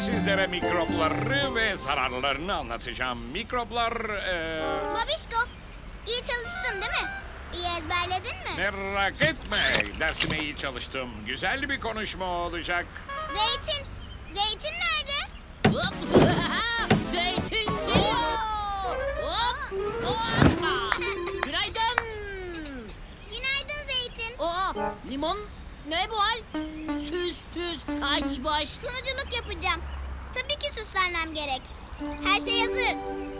sizlere mikropları ve zararlarını anlatacağım. Mikroplar... eee, Babişko, iyi çalıştın değil mi? İyi ezberledin mi? merak etme. Dersime iyi çalıştım. Güzel bir konuşma olacak. Zeytin, zeytin nerede? Hop! Zeytin geliyor! Hop! Hoppa! Günaydın! Günaydın zeytin. Aa, limon ne bu hal? Süs püs saç baş. Sunuculuk yapacağım. Tabii ki süslenmem gerek. Her şey hazır.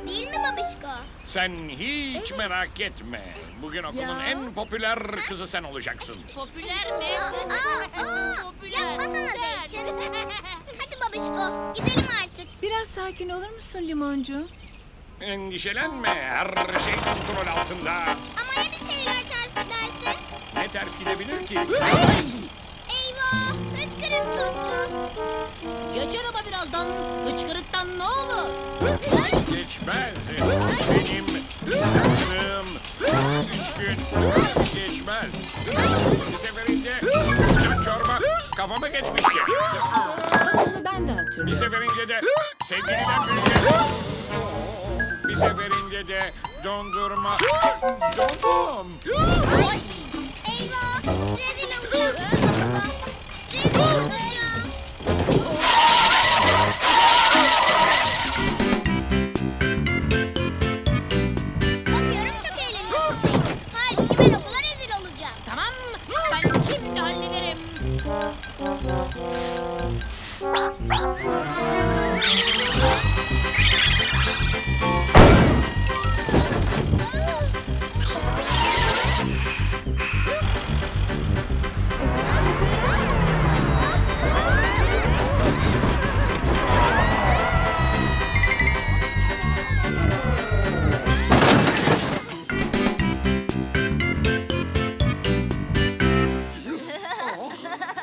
Değil mi babişko? Sen hiç merak etme. Bugün okulun Ya. en popüler kızı sen olacaksın. Popüler mi? Aa, aa. Yapmasana zeytin. Hadi babişko, gidelim artık. Biraz sakin olur musun limoncu? Endişelenme. Her şey kontrol altında. Ama ya bir şeyler ters giderse? Ne ters gidebilir ki? birazdan. Hıçkırıktan ne olur? Geçmez. Benim kızım üç gün geçmez. Bir seferinde çorba kafama geçmişti. Bak onu ben de Bir hatırlıyorum. seferinde de sevgiliden büyüdü. Bir seferinde de dondurma. Dondum. Eyvah, rezil olacağım.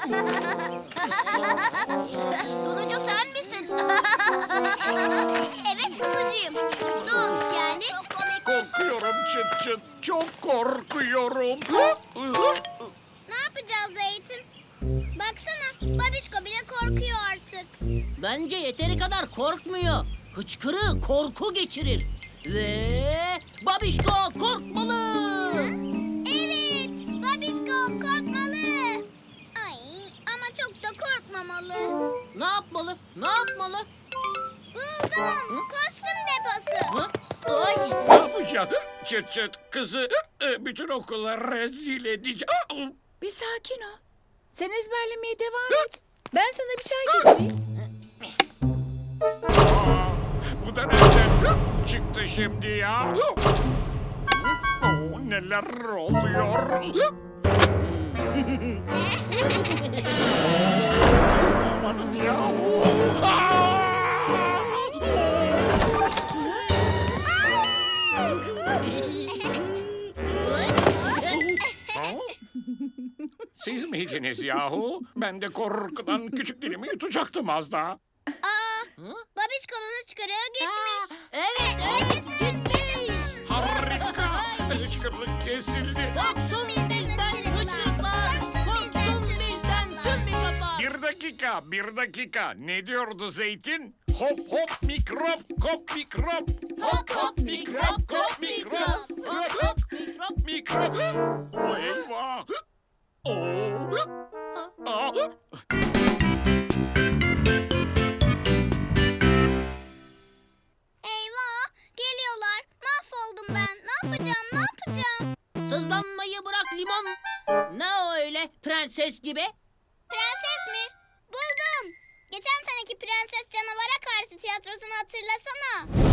Ha ha ha! Ne yapacağız Zeytin? Baksana babişko bile korkuyor artık. Bence yeteri kadar korkmuyor. Hıçkırığı korku geçirir. Ve babişko korkmalı. Evet babişko korkmalı. Ay ama çok da korkmamalı. Ne yapmalı? Ne yapmalı? Buldum. Kostüm deposu. Hı? Ay! Ne yapacağız? Çıt çıt kızı e, bütün okula rezil edeceğim. Bir sakin ol. Sen ezberlemeye devam et. Ben sana bir çay getireyim. Aa, Bu da nereden çıktı şimdi ya? Oo, neler oluyor? Amanın ya. Siz miydiniz yahu? Ben de korkudan küçük dilimi yutacaktım az daha. Aa babişkonun çıkarığı gitmiş. Aa, evet, evet. Gitmiş. Harika. Hıçkırlık kesildi. Korksun bizden hıçkırıklar. Korksun bizden tüm mikroplar. Bir dakika, bir dakika. Ne diyordu Zeytin? Hop hop mikrop, kop mikrop. Hop hop mikrop, kop mikrop. Hop hop mikrop. Mikrop. Eyvah. Oo. Aa. Eyvah geliyorlar. Mahvoldum ben. Ne yapacağım ne yapacağım? Sızlanmayı bırak limon. Ne o öyle prenses gibi? Prenses mi? Buldum. Geçen seneki Prenses Canavara Karşı tiyatrosunu hatırlasana.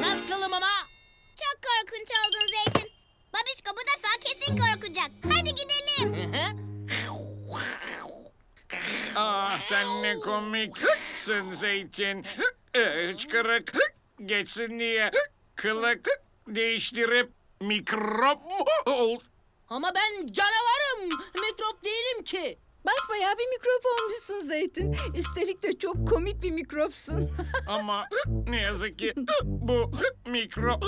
Nasılım ama? Çok korkunç oldun Zeytin. Babişko bu defa kesin korkacak. Hadi gidelim. Ah sen ne komiksin Zeytin. Ee, Hıçkırık geçsin diye kılık değiştirip mikrop mu ol? Ama ben canavarım. Mikrop değilim ki. Basbayağı bir mikrop olmuşsun Zeytin. Üstelik de çok komik bir mikropsun. Ama ne yazık ki bu mikro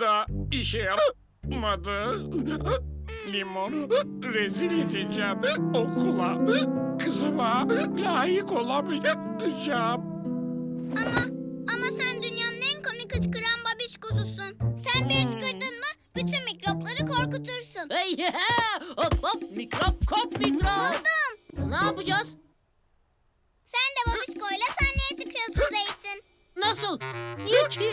da işe yaramadı. Limon rezil edeceğim okula. Kızıma layık olamayacağım. Ama ama sen dünyanın en komik hıçkıran babişkosusun. Sen bir hıçkırdın mı bütün mikropları korkutursun. Hey, hop hop mikrop kop mikrop. Buldum. Ne yapacağız? Sen de babişkoyla sahneye çıkıyorsun Zeytin. Nasıl? Niye ki?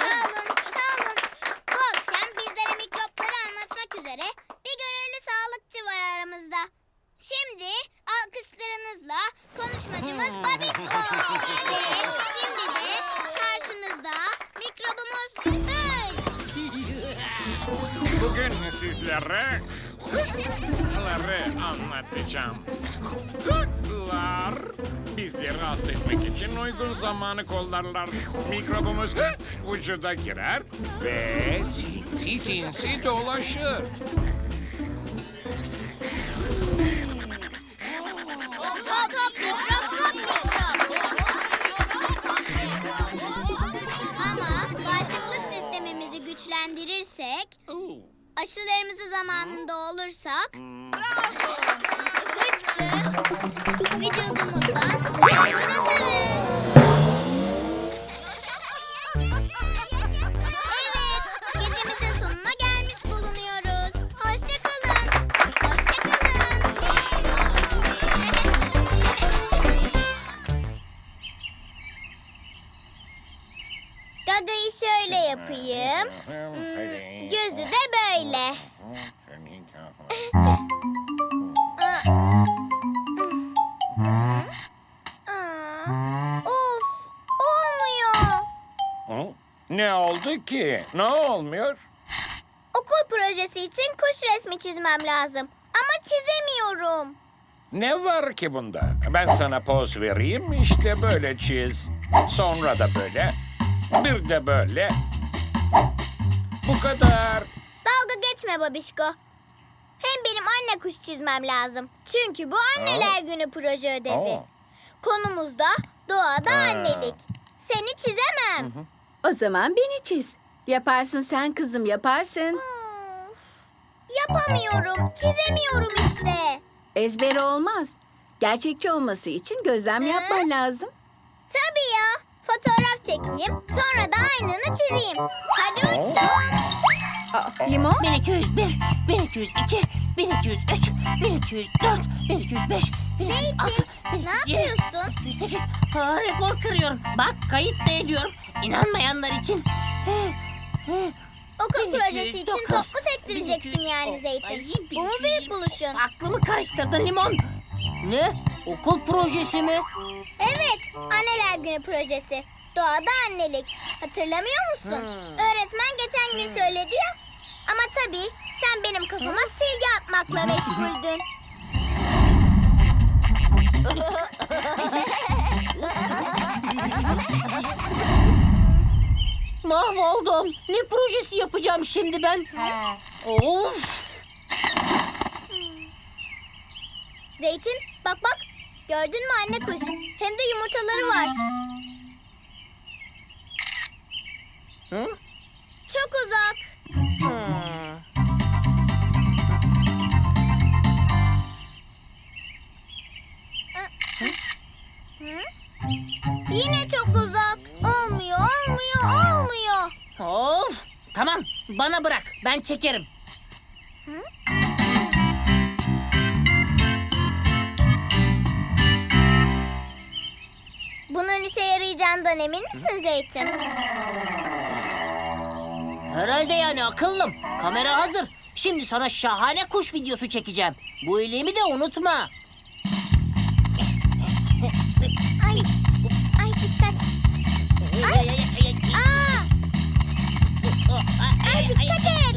Sağ olun, sağ olun. Bu akşam bizlere mikropları anlatmak üzere bir gönüllü sağlıkçı var aramızda. Şimdi alkışlarınızla konuşmacımız Babişko. Ve şimdi Bugün sizlere ları anlatacağım. Lar bizleri hasta etmek için uygun zamanı kollarlar. Mikrobumuz vücuda girer ve sinsi sinsi dolaşır. Zamanında olursak, hıçkı vücudumuzdan hemen atarız. Evet, gecemizin sonuna gelmiş bulunuyoruz. Hoşçakalın. Hoşçakalın. Gaga'yı şöyle yapayım. Hmm, Gözü de böyle. Of, olmuyor. Ne oldu ki? Ne olmuyor? Okul projesi için kuş resmi çizmem lazım. Ama çizemiyorum. Ne var ki bunda? Ben sana poz vereyim işte böyle çiz. Sonra da böyle. Bir de böyle. Bu kadar. Geçme babişko. Hem benim anne kuş çizmem lazım. Çünkü bu anneler günü proje ödevi. Oo. Konumuz da doğada Ha. annelik. Seni çizemem. O zaman beni çiz. Yaparsın sen kızım yaparsın. Of, Yapamıyorum. Çizemiyorum işte. Ezber olmaz. Gerçekçi olması için gözlem Hı? yapman lazım. Tabii ya. Fotoğraf çekeyim. Sonra da aynını çizeyim. Hadi uçtum. Aa, limon? 1201, 1202, 1203, 1204, 1205, 1206, Zeytin, ne yapıyorsun? 108. Aa, rekor kırıyorum. Bak kayıt da ediyorum. İnanmayanlar için. Okul projesi için 1209, top mu sektireceksin 1210, yani ay, Zeytin? Bu mu 1220. büyük buluşun? Aklımı karıştırdın limon. Ne? Okul projesi mi? Evet, anneler günü projesi. Doğada annelik. Hatırlamıyor musun? Hmm. Öğretmen geçen gün söyledi ya. Ama tabii sen benim kafama silgi atmakla meşguldün. Mahvoldum. Ne projesi yapacağım şimdi ben? Of. Zeytin, bak bak. Gördün mü anne kuş? Hem de yumurtaları var. Hı? Çok uzak. Hmm. Hı? Yine çok uzak. Olmuyor, olmuyor, olmuyor. Of. Tamam bana bırak ben çekerim. Bunun işe yarayacağından emin misin Zeytin? Herhalde yani akıllım. Kamera hazır. Şimdi sana şahane kuş videosu çekeceğim. Bu iyiliğimi de unutma. Ay, ay dikkat. Ay. Aa, ay dikkat et.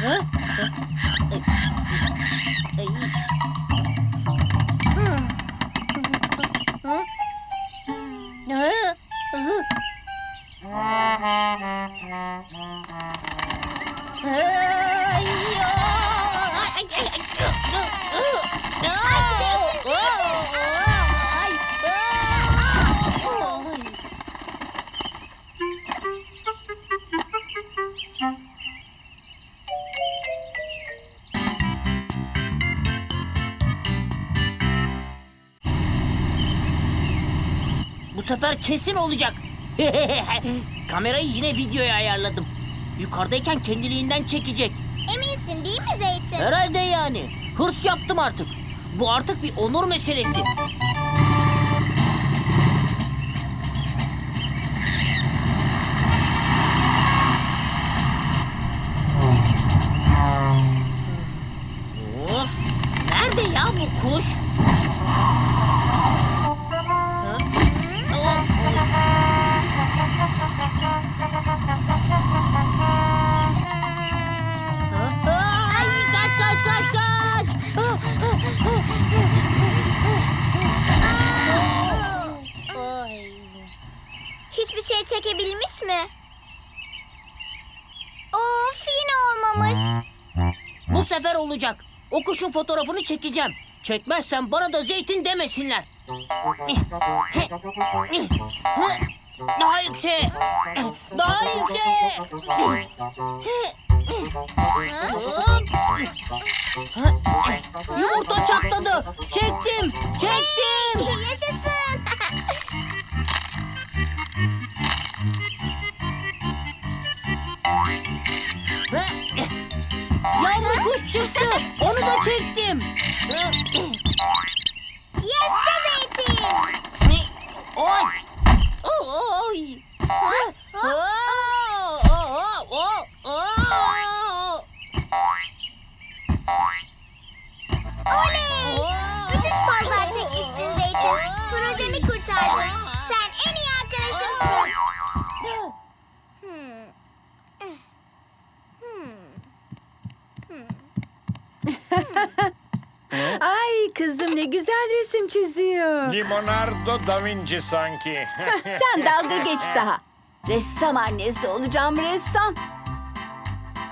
Hı? Hı? Sefer kesin olacak. Kamerayı yine videoya ayarladım. Yukarıdayken kendiliğinden çekecek. Eminsin değil mi Zeytin? Herhalde yani. Hırs yaptım artık. Bu artık bir onur meselesi. Çekebilmiş mi? Of yine olmamış. Bu sefer olacak. O kuşun fotoğrafını çekeceğim. Çekmezsen bana da zeytin demesinler. Daha yüksek. Daha yüksek. Yumurta çatladı. Çektim. Çektim. Yaşasın. Çıktı. Onu da çektim. Güzel resim çiziyor. Leonardo da Vinci sanki. Sen dalga geç daha. Ressam annesi olacağım ressam.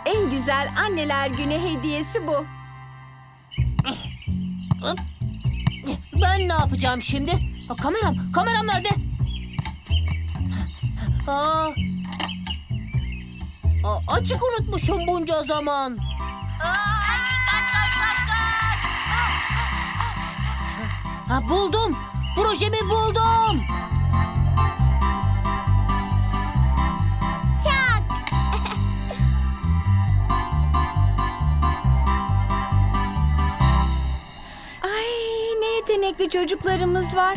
En güzel anneler günü hediyesi bu. Ben ne yapacağım şimdi? Ha, kameram, kameram nerede? Aa, Aa, açık unutmuşum bunca zaman. Ha, buldum. Projemi buldum. Çak. Ay ne yetenekli çocuklarımız var.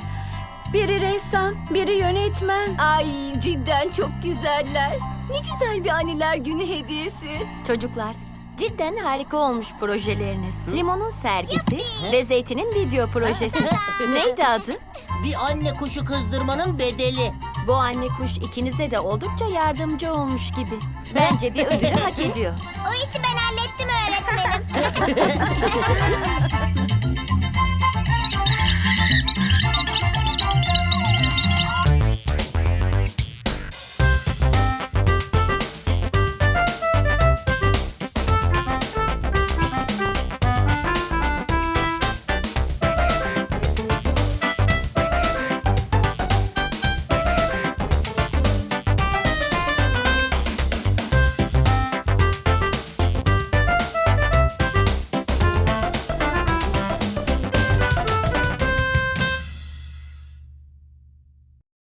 Biri ressam, biri yönetmen. Ay cidden çok güzeller. Ne güzel bir anneler günü hediyesi. Çocuklar cidden harika olmuş projeleriniz. Limon'un sergisi ve Zeytin'in video projesi. Neydi adı? Bir anne kuşu kızdırmanın bedeli. Bu anne kuş ikinize de oldukça yardımcı olmuş gibi. Bence bir ödülü hak ediyor. O işi ben hallettim öğretmenim.